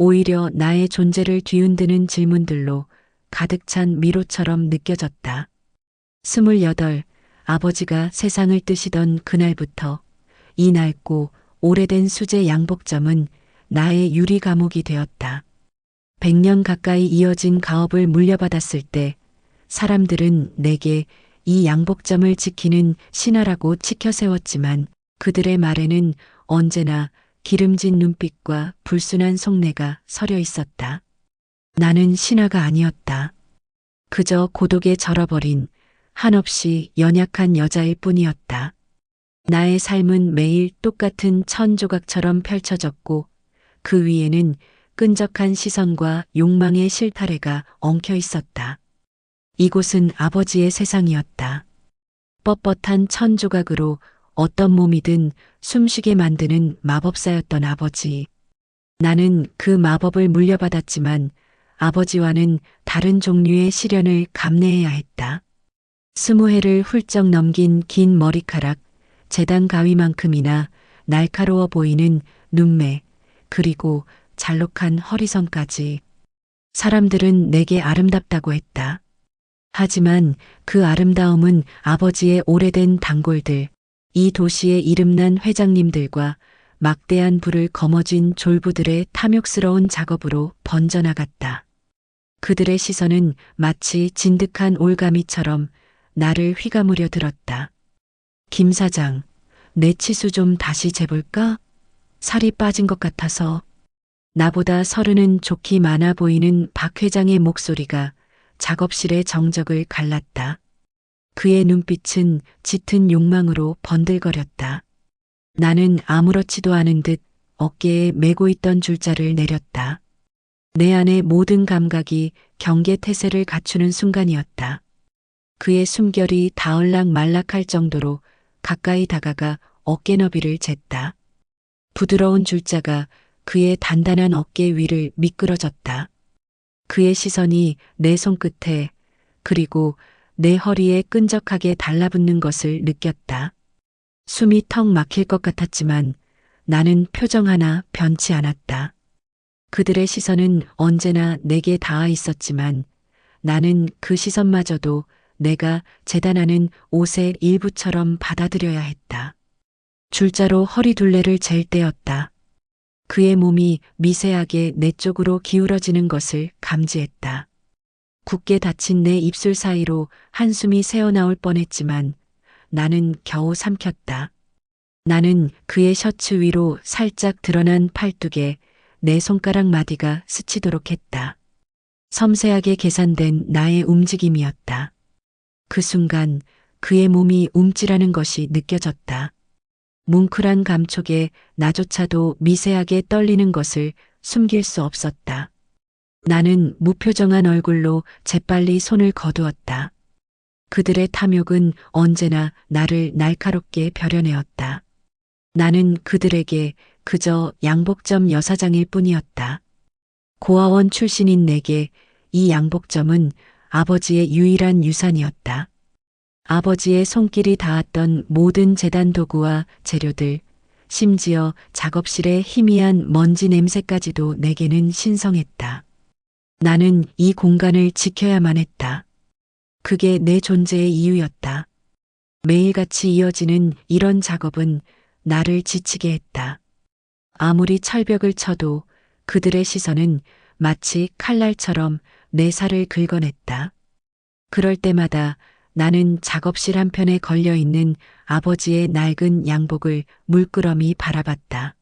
오히려 나의 존재를 뒤흔드는 질문들로 가득 찬 미로처럼 느껴졌다. 스물여덟, 아버지가 세상을 뜨시던 그날부터 이 낡고 오래된 수제 양복점은 나의 유리 감옥이 되었다. 100년 가까이 이어진 가업을 물려받았을 때 사람들은 내게 이 양복점을 지키는 신하라고 치켜세웠지만 그들의 말에는 언제나 기름진 눈빛과 불순한 속내가 서려 있었다. 나는 신하가 아니었다. 그저 고독에 절어버린 한없이 연약한 여자일 뿐이었다. 나의 삶은 매일 똑같은 천 조각처럼 펼쳐졌고 그 위에는 끈적한 시선과 욕망의 실타래가 엉켜 있었다. 이곳은 아버지의 세상이었다. 뻣뻣한 천 조각으로 어떤 몸이든 숨쉬게 만드는 마법사였던 아버지. 나는 그 마법을 물려받았지만 아버지와는 다른 종류의 시련을 감내해야 했다. 스무 해를 훌쩍 넘긴 긴 머리카락, 재단 가위만큼이나 날카로워 보이는 눈매, 그리고 잘록한 허리선까지. 사람들은 내게 아름답다고 했다. 하지만 그 아름다움은 아버지의 오래된 단골들, 이 도시의 이름난 회장님들과 막대한 불을 거머쥔 졸부들의 탐욕스러운 작업으로 번져나갔다. 그들의 시선은 마치 진득한 올가미처럼 나를 휘감으려 들었다. 김 사장, 내 치수 좀 다시 재볼까? 살이 빠진 것 같아서. 나보다 서른은 좋기 많아 보이는 박 회장의 목소리가 작업실의 정적을 갈랐다. 그의 눈빛은 짙은 욕망으로 번들거렸다. 나는 아무렇지도 않은 듯 어깨에 메고 있던 줄자를 내렸다. 내 안의 모든 감각이 경계 태세를 갖추는 순간이었다. 그의 숨결이 다을락 말락할 정도로 가까이 다가가 어깨 너비를 쟀다. 부드러운 줄자가 그의 단단한 어깨 위를 미끄러졌다. 그의 시선이 내 손끝에 그리고 내 허리에 끈적하게 달라붙는 것을 느꼈다. 숨이 턱 막힐 것 같았지만 나는 표정 하나 변치 않았다. 그들의 시선은 언제나 내게 닿아 있었지만 나는 그 시선마저도 내가 재단하는 옷의 일부처럼 받아들여야 했다. 줄자로 허리 둘레를 잴 때였다. 그의 몸이 미세하게 내 쪽으로 기울어지는 것을 감지했다. 굳게 닫힌 내 입술 사이로 한숨이 새어나올 뻔했지만 나는 겨우 삼켰다. 나는 그의 셔츠 위로 살짝 드러난 팔뚝에 내 손가락 마디가 스치도록 했다. 섬세하게 계산된 나의 움직임이었다. 그 순간 그의 몸이 움찔하는 것이 느껴졌다. 뭉클한 감촉에 나조차도 미세하게 떨리는 것을 숨길 수 없었다. 나는 무표정한 얼굴로 재빨리 손을 거두었다. 그들의 탐욕은 언제나 나를 날카롭게 벼려내었다. 나는 그들에게 그저 양복점 여사장일 뿐이었다. 고아원 출신인 내게 이 양복점은 아버지의 유일한 유산이었다. 아버지의 손길이 닿았던 모든 재단 도구와 재료들, 심지어 작업실의 희미한 먼지 냄새까지도 내게는 신성했다. 나는 이 공간을 지켜야만 했다. 그게 내 존재의 이유였다. 매일같이 이어지는 이런 작업은 나를 지치게 했다. 아무리 철벽을 쳐도 그들의 시선은 마치 칼날처럼 내 살을 긁어냈다. 그럴 때마다 나는 작업실 한편에 걸려 있는 아버지의 낡은 양복을 물끄러미 바라봤다.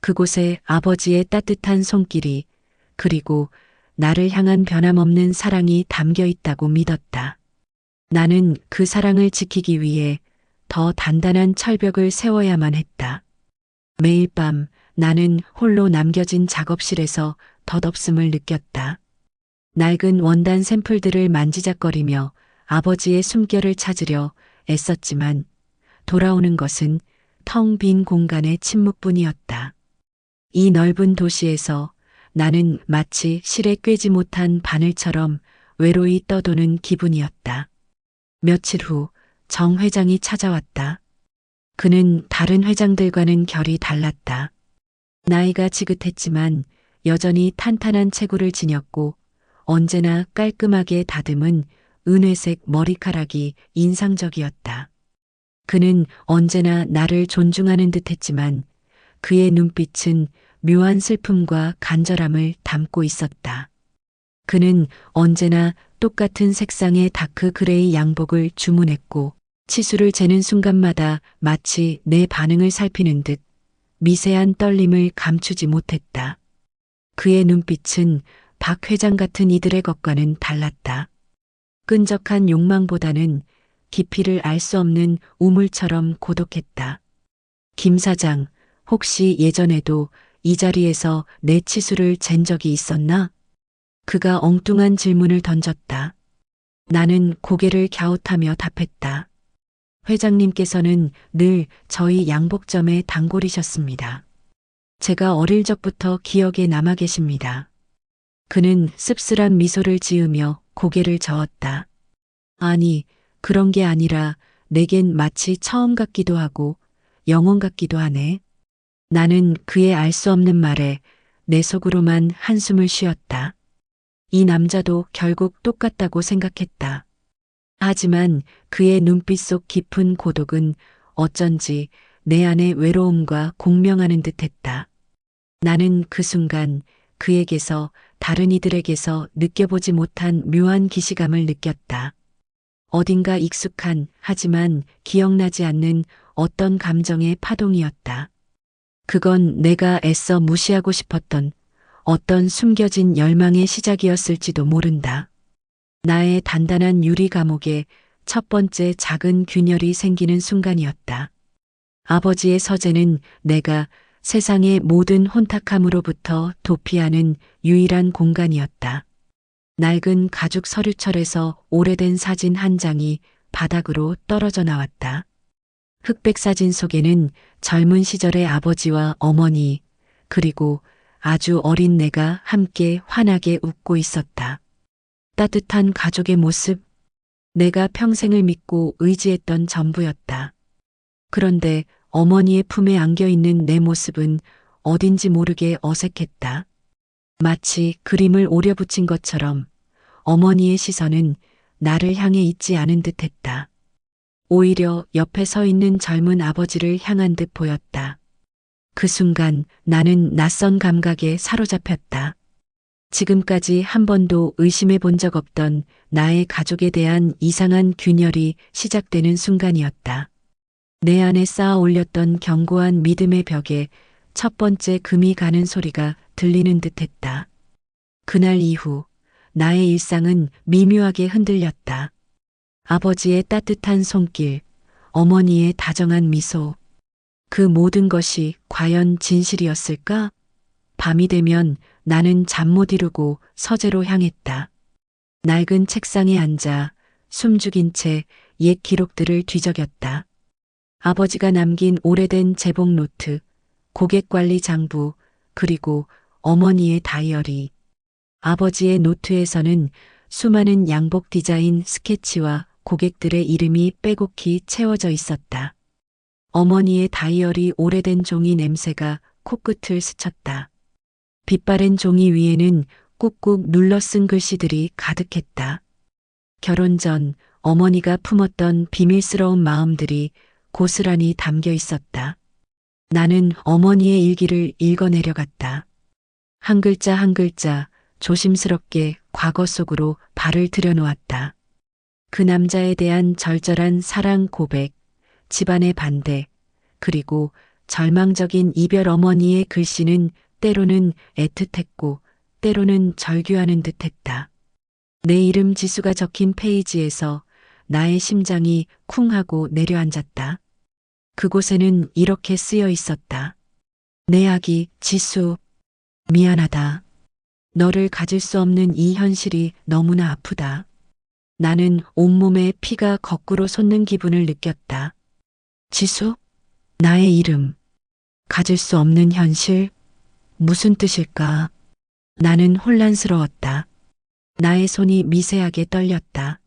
그곳에 아버지의 따뜻한 손길이 그리고 나를 향한 변함없는 사랑이 담겨 있다고 믿었다. 나는 그 사랑을 지키기 위해 더 단단한 철벽을 세워야만 했다. 매일 밤 나는 홀로 남겨진 작업실에서 덧없음을 느꼈다. 낡은 원단 샘플들을 만지작거리며 아버지의 숨결을 찾으려 애썼지만 돌아오는 것은 텅 빈 공간의 침묵뿐이었다. 이 넓은 도시에서 나는 마치 실에 꿰지 못한 바늘처럼 외로이 떠도는 기분이었다. 며칠 후 정 회장이 찾아왔다. 그는 다른 회장들과는 결이 달랐다. 나이가 지긋했지만 여전히 탄탄한 체구를 지녔고 언제나 깔끔하게 다듬은 은회색 머리카락이 인상적이었다. 그는 언제나 나를 존중하는 듯 했지만 그의 눈빛은 묘한 슬픔과 간절함을 담고 있었다. 그는 언제나 똑같은 색상의 다크 그레이 양복을 주문했고 치수를 재는 순간마다 마치 내 반응을 살피는 듯 미세한 떨림을 감추지 못했다. 그의 눈빛은 박 회장 같은 이들의 것과는 달랐다. 끈적한 욕망보다는 깊이를 알 수 없는 우물처럼 고독했다. 김 사장, 혹시 예전에도 이 자리에서 내 치수를 잰 적이 있었나? 그가 엉뚱한 질문을 던졌다. 나는 고개를 갸웃하며 답했다. 회장님께서는 늘 저희 양복점의 단골이셨습니다. 제가 어릴 적부터 기억에 남아 계십니다. 그는 씁쓸한 미소를 지으며 고개를 저었다. 아니, 그런 게 아니라 내겐 마치 처음 같기도 하고 영원 같기도 하네. 나는 그의 알 수 없는 말에 내 속으로만 한숨을 쉬었다. 이 남자도 결국 똑같다고 생각했다. 하지만 그의 눈빛 속 깊은 고독은 어쩐지 내 안의 외로움과 공명하는 듯 했다. 나는 그 순간 그에게서 다른 이들에게서 느껴보지 못한 묘한 기시감을 느꼈다. 어딘가 익숙한 하지만 기억나지 않는 어떤 감정의 파동이었다. 그건 내가 애써 무시하고 싶었던 어떤 숨겨진 열망의 시작이었을지도 모른다. 나의 단단한 유리 감옥에 첫 번째 작은 균열이 생기는 순간이었다. 아버지의 서재는 내가 세상의 모든 혼탁함으로부터 도피하는 유일한 공간이었다. 낡은 가죽 서류철에서 오래된 사진 한 장이 바닥으로 떨어져 나왔다. 흑백 사진 속에는 젊은 시절의 아버지와 어머니, 그리고 아주 어린 내가 함께 환하게 웃고 있었다. 따뜻한 가족의 모습, 내가 평생을 믿고 의지했던 전부였다. 그런데 어머니의 품에 안겨 있는 내 모습은 어딘지 모르게 어색했다. 마치 그림을 오려 붙인 것처럼 어머니의 시선은 나를 향해 있지 않은 듯 했다. 오히려 옆에 서 있는 젊은 아버지를 향한 듯 보였다. 그 순간 나는 낯선 감각에 사로잡혔다. 지금까지 한 번도 의심해 본 적 없던 나의 가족에 대한 이상한 균열이 시작되는 순간이었다. 내 안에 쌓아 올렸던 견고한 믿음의 벽에 첫 번째 금이 가는 소리가 들리는 듯 했다. 그날 이후 나의 일상은 미묘하게 흔들렸다. 아버지의 따뜻한 손길, 어머니의 다정한 미소, 그 모든 것이 과연 진실이었을까? 밤이 되면 나는 잠 못 이루고 서재로 향했다. 낡은 책상에 앉아 숨죽인 채 옛 기록들을 뒤적였다. 아버지가 남긴 오래된 제복 노트, 고객관리 장부, 그리고 어머니의 다이어리. 아버지의 노트에서는 수많은 양복 디자인 스케치와 고객들의 이름이 빼곡히 채워져 있었다. 어머니의 다이어리 오래된 종이 냄새가 코끝을 스쳤다. 빛바랜 종이 위에는 꾹꾹 눌러 쓴 글씨들이 가득했다. 결혼 전 어머니가 품었던 비밀스러운 마음들이 고스란히 담겨 있었다. 나는 어머니의 일기를 읽어내려갔다. 한 글자 한 글자 조심스럽게 과거 속으로 발을 들여놓았다. 그 남자에 대한 절절한 사랑 고백, 집안의 반대, 그리고 절망적인 이별 어머니의 글씨는 때로는 애틋했고 때로는 절규하는 듯 했다. 내 이름 지수가 적힌 페이지에서 나의 심장이 쿵 하고 내려앉았다. 그곳에는 이렇게 쓰여 있었다. 내 아기 지수, 미안하다. 너를 가질 수 없는 이 현실이 너무나 아프다. 나는 온몸에 피가 거꾸로 솟는 기분을 느꼈다. 지수? 나의 이름. 가질 수 없는 현실? 무슨 뜻일까? 나는 혼란스러웠다. 나의 손이 미세하게 떨렸다.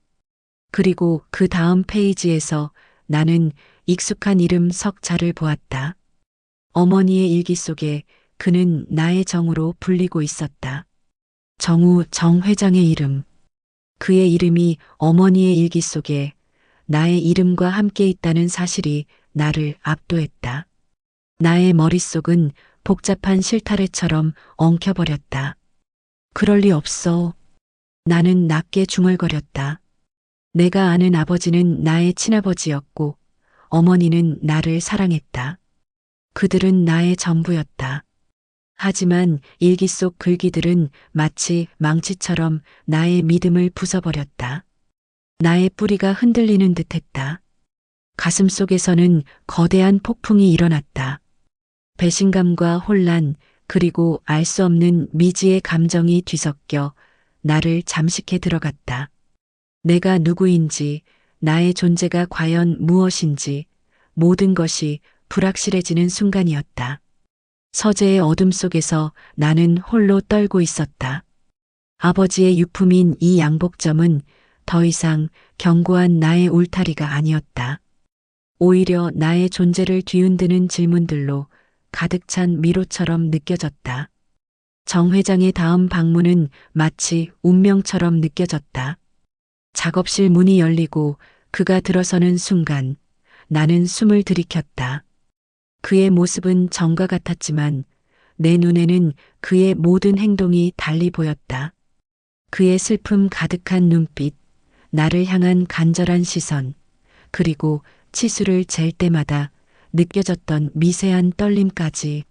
그리고 그 다음 페이지에서 나는 익숙한 이름 석자를 보았다. 어머니의 일기 속에 그는 나의 정으로 불리고 있었다. 정우 정 회장의 이름. 그의 이름이 어머니의 일기 속에 나의 이름과 함께 있다는 사실이 나를 압도했다. 나의 머릿속은 복잡한 실타래처럼 엉켜버렸다. 그럴 리 없어. 나는 낮게 중얼거렸다. 내가 아는 아버지는 나의 친아버지였고 어머니는 나를 사랑했다. 그들은 나의 전부였다. 하지만 일기 속 글귀들은 마치 망치처럼 나의 믿음을 부숴버렸다. 나의 뿌리가 흔들리는 듯 했다. 가슴 속에서는 거대한 폭풍이 일어났다. 배신감과 혼란, 그리고 알 수 없는 미지의 감정이 뒤섞여 나를 잠식해 들어갔다. 내가 누구인지, 나의 존재가 과연 무엇인지, 모든 것이 불확실해지는 순간이었다. 서재의 어둠 속에서 나는 홀로 떨고 있었다. 아버지의 유품인 이 양복점은 더 이상 견고한 나의 울타리가 아니었다. 오히려 나의 존재를 뒤흔드는 질문들로 가득 찬 미로처럼 느껴졌다. 정 회장의 다음 방문은 마치 운명처럼 느껴졌다. 작업실 문이 열리고 그가 들어서는 순간 나는 숨을 들이켰다. 그의 모습은 정과 같았지만 내 눈에는 그의 모든 행동이 달리 보였다. 그의 슬픔 가득한 눈빛, 나를 향한 간절한 시선, 그리고 치수를 잴 때마다 느껴졌던 미세한 떨림까지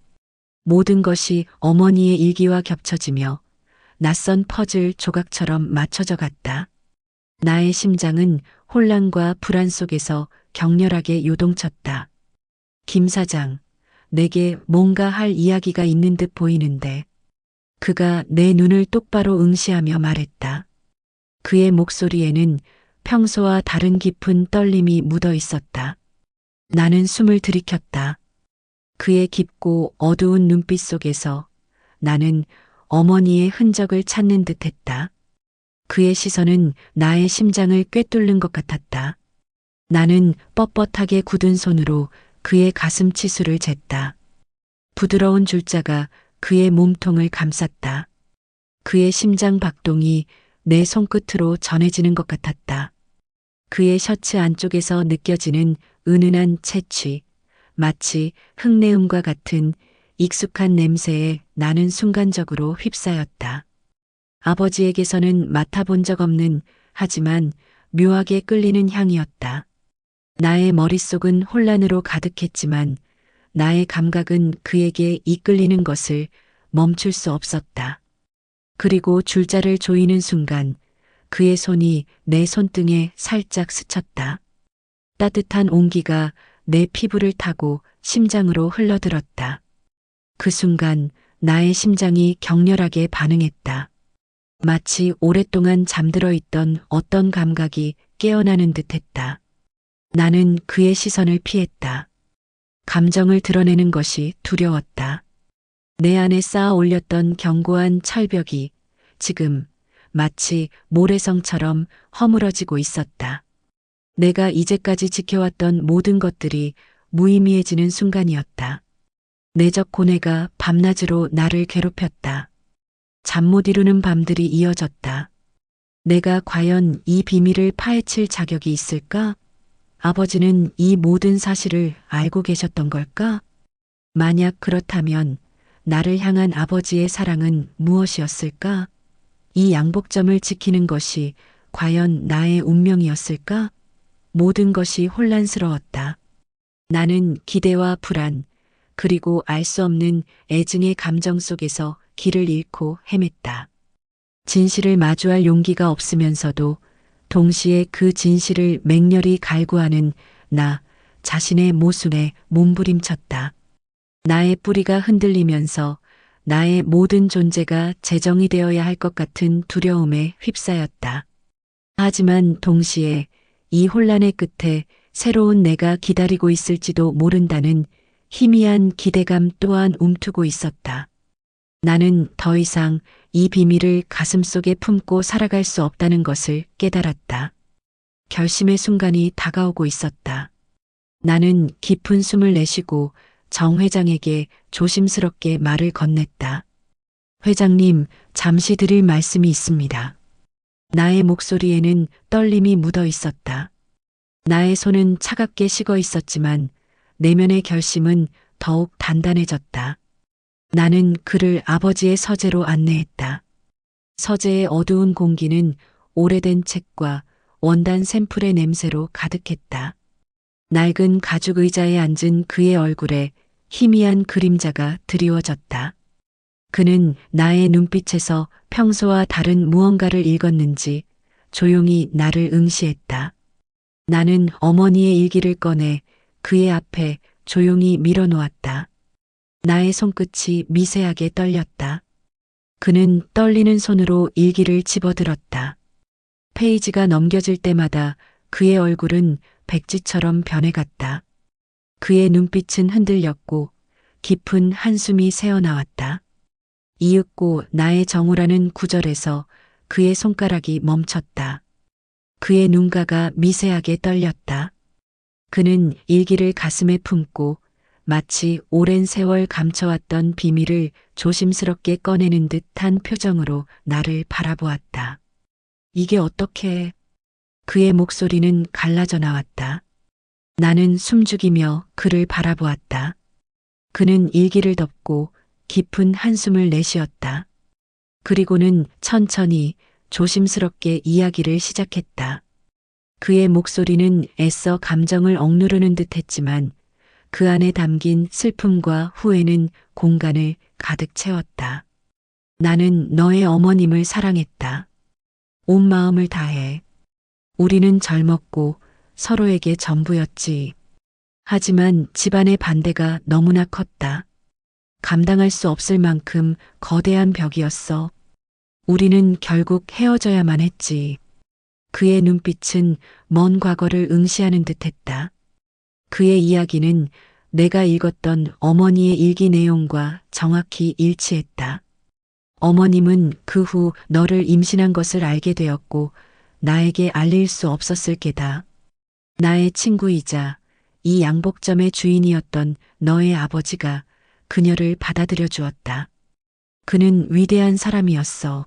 모든 것이 어머니의 일기와 겹쳐지며 낯선 퍼즐 조각처럼 맞춰져 갔다. 나의 심장은 혼란과 불안 속에서 격렬하게 요동쳤다. 김 사장, 내게 뭔가 할 이야기가 있는 듯 보이는데 그가 내 눈을 똑바로 응시하며 말했다. 그의 목소리에는 평소와 다른 깊은 떨림이 묻어 있었다. 나는 숨을 들이켰다. 그의 깊고 어두운 눈빛 속에서 나는 어머니의 흔적을 찾는 듯 했다. 그의 시선은 나의 심장을 꿰뚫는 것 같았다. 나는 뻣뻣하게 굳은 손으로 그의 가슴 치수를 쟀다. 부드러운 줄자가 그의 몸통을 감쌌다. 그의 심장 박동이 내 손끝으로 전해지는 것 같았다. 그의 셔츠 안쪽에서 느껴지는 은은한 채취, 마치 흙내음과 같은 익숙한 냄새에 나는 순간적으로 휩싸였다. 아버지에게서는 맡아본 적 없는 하지만 묘하게 끌리는 향이었다. 나의 머릿속은 혼란으로 가득했지만 나의 감각은 그에게 이끌리는 것을 멈출 수 없었다. 그리고 줄자를 조이는 순간 그의 손이 내 손등에 살짝 스쳤다. 따뜻한 온기가 내 피부를 타고 심장으로 흘러들었다. 그 순간 나의 심장이 격렬하게 반응했다. 마치 오랫동안 잠들어 있던 어떤 감각이 깨어나는 듯 했다. 나는 그의 시선을 피했다. 감정을 드러내는 것이 두려웠다. 내 안에 쌓아 올렸던 견고한 철벽이 지금 마치 모래성처럼 허물어지고 있었다. 내가 이제까지 지켜왔던 모든 것들이 무의미해지는 순간이었다. 내적 고뇌가 밤낮으로 나를 괴롭혔다. 잠 못 이루는 밤들이 이어졌다. 내가 과연 이 비밀을 파헤칠 자격이 있을까? 아버지는 이 모든 사실을 알고 계셨던 걸까? 만약 그렇다면 나를 향한 아버지의 사랑은 무엇이었을까? 이 양복점을 지키는 것이 과연 나의 운명이었을까? 모든 것이 혼란스러웠다. 나는 기대와 불안, 그리고 알 수 없는 애증의 감정 속에서 길을 잃고 헤맸다. 진실을 마주할 용기가 없으면서도 동시에 그 진실을 맹렬히 갈구하는 나 자신의 모순에 몸부림쳤다. 나의 뿌리가 흔들리면서 나의 모든 존재가 재정이 되어야 할 것 같은 두려움에 휩싸였다. 하지만 동시에 이 혼란의 끝에 새로운 내가 기다리고 있을지도 모른다는 희미한 기대감 또한 움트고 있었다. 나는 더 이상 이 비밀을 가슴속에 품고 살아갈 수 없다는 것을 깨달았다. 결심의 순간이 다가오고 있었다. 나는 깊은 숨을 내쉬고 정 회장에게 조심스럽게 말을 건넸다. 회장님, 잠시 드릴 말씀이 있습니다. 나의 목소리에는 떨림이 묻어 있었다. 나의 손은 차갑게 식어 있었지만 내면의 결심은 더욱 단단해졌다. 나는 그를 아버지의 서재로 안내했다. 서재의 어두운 공기는 오래된 책과 원단 샘플의 냄새로 가득했다. 낡은 가죽 의자에 앉은 그의 얼굴에 희미한 그림자가 드리워졌다. 그는 나의 눈빛에서 평소와 다른 무언가를 읽었는지 조용히 나를 응시했다. 나는 어머니의 일기를 꺼내 그의 앞에 조용히 밀어놓았다. 나의 손끝이 미세하게 떨렸다. 그는 떨리는 손으로 일기를 집어들었다. 페이지가 넘겨질 때마다 그의 얼굴은 백지처럼 변해갔다. 그의 눈빛은 흔들렸고 깊은 한숨이 새어나왔다. 이윽고 나의 정우라는 구절에서 그의 손가락이 멈췄다. 그의 눈가가 미세하게 떨렸다. 그는 일기를 가슴에 품고 마치 오랜 세월 감춰왔던 비밀을 조심스럽게 꺼내는 듯한 표정으로 나를 바라보았다. 이게 어떻게... 그의 목소리는 갈라져 나왔다. 나는 숨죽이며 그를 바라보았다. 그는 일기를 덮고 깊은 한숨을 내쉬었다. 그리고는 천천히 조심스럽게 이야기를 시작했다. 그의 목소리는 애써 감정을 억누르는 듯 했지만 그 안에 담긴 슬픔과 후회는 공간을 가득 채웠다. 나는 너의 어머님을 사랑했다. 온 마음을 다해. 우리는 젊었고 서로에게 전부였지. 하지만 집안의 반대가 너무나 컸다. 감당할 수 없을 만큼 거대한 벽이었어. 우리는 결국 헤어져야만 했지. 그의 눈빛은 먼 과거를 응시하는 듯 했다. 그의 이야기는 내가 읽었던 어머니의 일기 내용과 정확히 일치했다. 어머님은 그 후 너를 임신한 것을 알게 되었고 나에게 알릴 수 없었을 게다. 나의 친구이자 이 양복점의 주인이었던 너의 아버지가 그녀를 받아들여 주었다. 그는 위대한 사람이었어.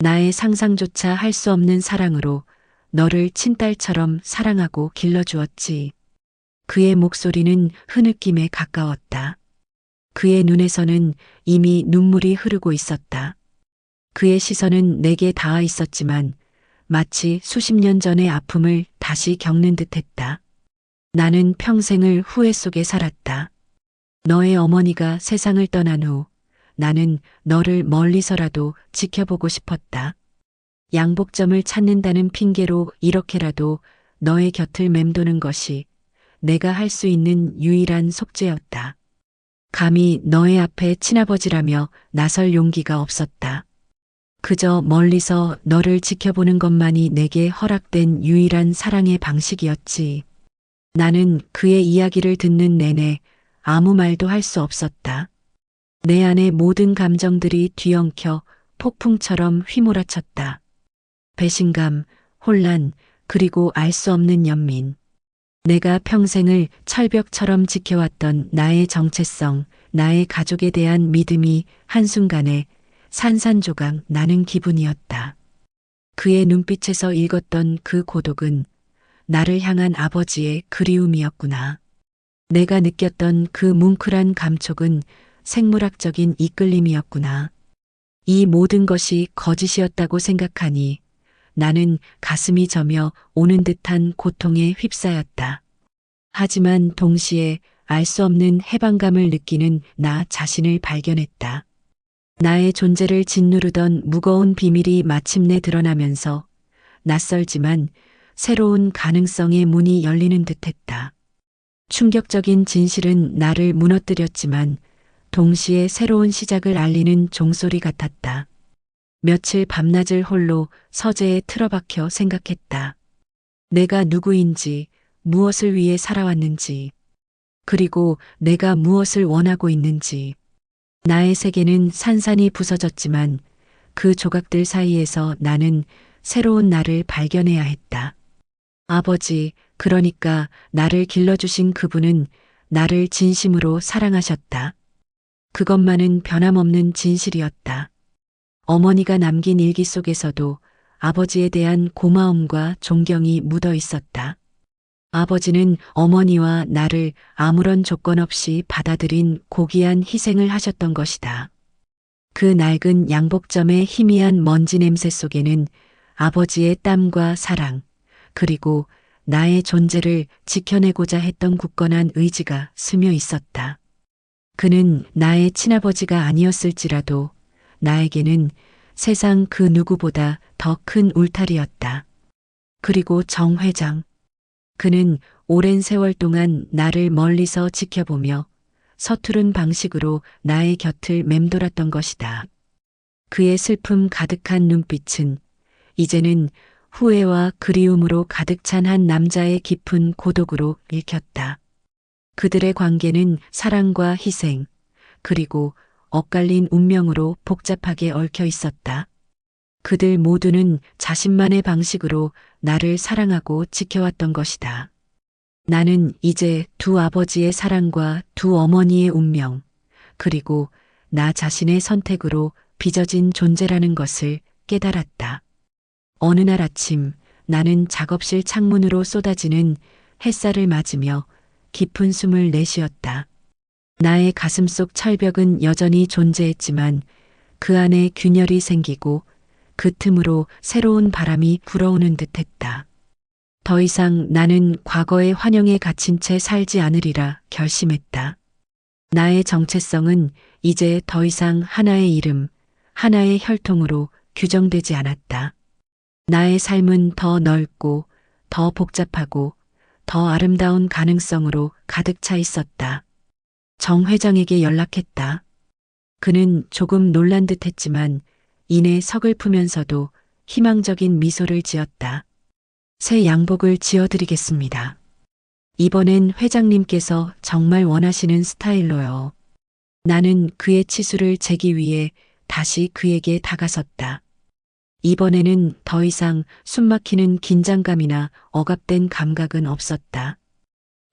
나의 상상조차 할 수 없는 사랑으로 너를 친딸처럼 사랑하고 길러주었지. 그의 목소리는 흐느낌에 가까웠다. 그의 눈에서는 이미 눈물이 흐르고 있었다. 그의 시선은 내게 닿아 있었지만 마치 수십 년 전의 아픔을 다시 겪는 듯 했다. 나는 평생을 후회 속에 살았다. 너의 어머니가 세상을 떠난 후 나는 너를 멀리서라도 지켜보고 싶었다. 양복점을 찾는다는 핑계로 이렇게라도 너의 곁을 맴도는 것이 내가 할 수 있는 유일한 속죄였다. 감히 너의 앞에 친아버지라며 나설 용기가 없었다. 그저 멀리서 너를 지켜보는 것만이 내게 허락된 유일한 사랑의 방식이었지. 나는 그의 이야기를 듣는 내내 아무 말도 할 수 없었다. 내 안의 모든 감정들이 뒤엉켜 폭풍처럼 휘몰아쳤다. 배신감, 혼란, 그리고 알 수 없는 연민. 내가 평생을 철벽처럼 지켜왔던 나의 정체성, 나의 가족에 대한 믿음이 한순간에 산산조각 나는 기분이었다. 그의 눈빛에서 읽었던 그 고독은 나를 향한 아버지의 그리움이었구나. 내가 느꼈던 그 뭉클한 감촉은 생물학적인 이끌림이었구나. 이 모든 것이 거짓이었다고 생각하니 나는 가슴이 저며 오는 듯한 고통에 휩싸였다. 하지만 동시에 알 수 없는 해방감을 느끼는 나 자신을 발견했다. 나의 존재를 짓누르던 무거운 비밀이 마침내 드러나면서 낯설지만 새로운 가능성의 문이 열리는 듯 했다. 충격적인 진실은 나를 무너뜨렸지만 동시에 새로운 시작을 알리는 종소리 같았다. 며칠 밤낮을 홀로 서재에 틀어박혀 생각했다. 내가 누구인지, 무엇을 위해 살아왔는지, 그리고 내가 무엇을 원하고 있는지. 나의 세계는 산산이 부서졌지만 그 조각들 사이에서 나는 새로운 나를 발견해야 했다. 아버지, 그러니까 나를 길러주신 그분은 나를 진심으로 사랑하셨다. 그것만은 변함없는 진실이었다. 어머니가 남긴 일기 속에서도 아버지에 대한 고마움과 존경이 묻어 있었다. 아버지는 어머니와 나를 아무런 조건 없이 받아들인 고귀한 희생을 하셨던 것이다. 그 낡은 양복점의 희미한 먼지 냄새 속에는 아버지의 땀과 사랑, 그리고 나의 존재를 지켜내고자 했던 굳건한 의지가 스며 있었다. 그는 나의 친아버지가 아니었을지라도 나에게는 세상 그 누구보다 더 큰 울타리였다. 그리고 정 회장. 그는 오랜 세월 동안 나를 멀리서 지켜보며 서투른 방식으로 나의 곁을 맴돌았던 것이다. 그의 슬픔 가득한 눈빛은 이제는 후회와 그리움으로 가득 찬 한 남자의 깊은 고독으로 읽혔다. 그들의 관계는 사랑과 희생, 그리고 엇갈린 운명으로 복잡하게 얽혀 있었다. 그들 모두는 자신만의 방식으로 나를 사랑하고 지켜왔던 것이다. 나는 이제 두 아버지의 사랑과 두 어머니의 운명, 그리고 나 자신의 선택으로 빚어진 존재라는 것을 깨달았다. 어느 날 아침 나는 작업실 창문으로 쏟아지는 햇살을 맞으며 깊은 숨을 내쉬었다. 나의 가슴 속 철벽은 여전히 존재했지만 그 안에 균열이 생기고 그 틈으로 새로운 바람이 불어오는 듯 했다. 더 이상 나는 과거의 환영에 갇힌 채 살지 않으리라 결심했다. 나의 정체성은 이제 더 이상 하나의 이름, 하나의 혈통으로 규정되지 않았다. 나의 삶은 더 넓고, 더 복잡하고, 더 아름다운 가능성으로 가득 차 있었다. 정 회장에게 연락했다. 그는 조금 놀란 듯 했지만 이내 서글프면서도 희망적인 미소를 지었다. 새 양복을 지어드리겠습니다. 이번엔 회장님께서 정말 원하시는 스타일로요. 나는 그의 치수를 재기 위해 다시 그에게 다가섰다. 이번에는 더 이상 숨막히는 긴장감이나 억압된 감각은 없었다.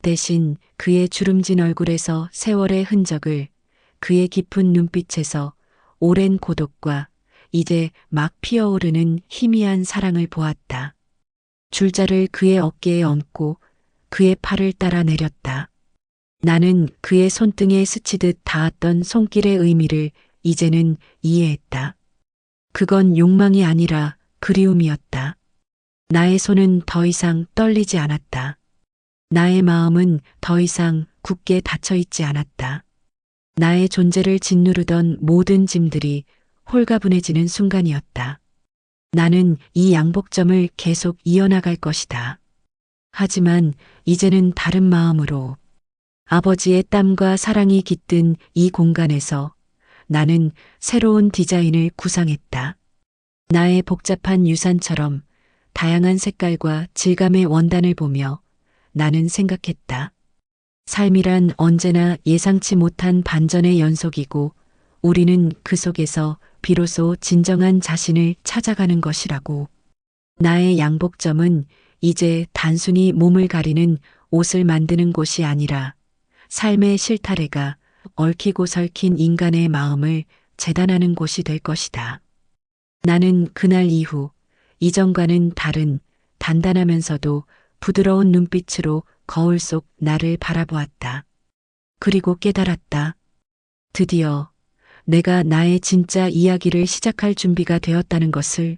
대신 그의 주름진 얼굴에서 세월의 흔적을 그의 깊은 눈빛에서 오랜 고독과 이제 막 피어오르는 희미한 사랑을 보았다. 줄자를 그의 어깨에 얹고 그의 팔을 따라 내렸다. 나는 그의 손등에 스치듯 닿았던 손길의 의미를 이제는 이해했다. 그건 욕망이 아니라 그리움이었다. 나의 손은 더 이상 떨리지 않았다. 나의 마음은 더 이상 굳게 닫혀 있지 않았다. 나의 존재를 짓누르던 모든 짐들이 홀가분해지는 순간이었다. 나는 이 양복점을 계속 이어나갈 것이다. 하지만 이제는 다른 마음으로 아버지의 땀과 사랑이 깃든 이 공간에서 나는 새로운 디자인을 구상했다. 나의 복잡한 유산처럼 다양한 색깔과 질감의 원단을 보며 나는 생각했다. 삶이란 언제나 예상치 못한 반전의 연속이고 우리는 그 속에서 비로소 진정한 자신을 찾아가는 것이라고. 나의 양복점은 이제 단순히 몸을 가리는 옷을 만드는 곳이 아니라 삶의 실타래가 얽히고 설킨 인간의 마음을 재단하는 곳이 될 것이다. 나는 그날 이후 이전과는 다른 단단하면서도 부드러운 눈빛으로 거울 속 나를 바라보았다. 그리고 깨달았다. 드디어 내가 나의 진짜 이야기를 시작할 준비가 되었다는 것을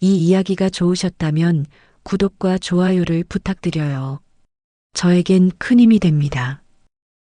이 이야기가 좋으셨다면 구독과 좋아요를 부탁드려요. 저에겐 큰 힘이 됩니다.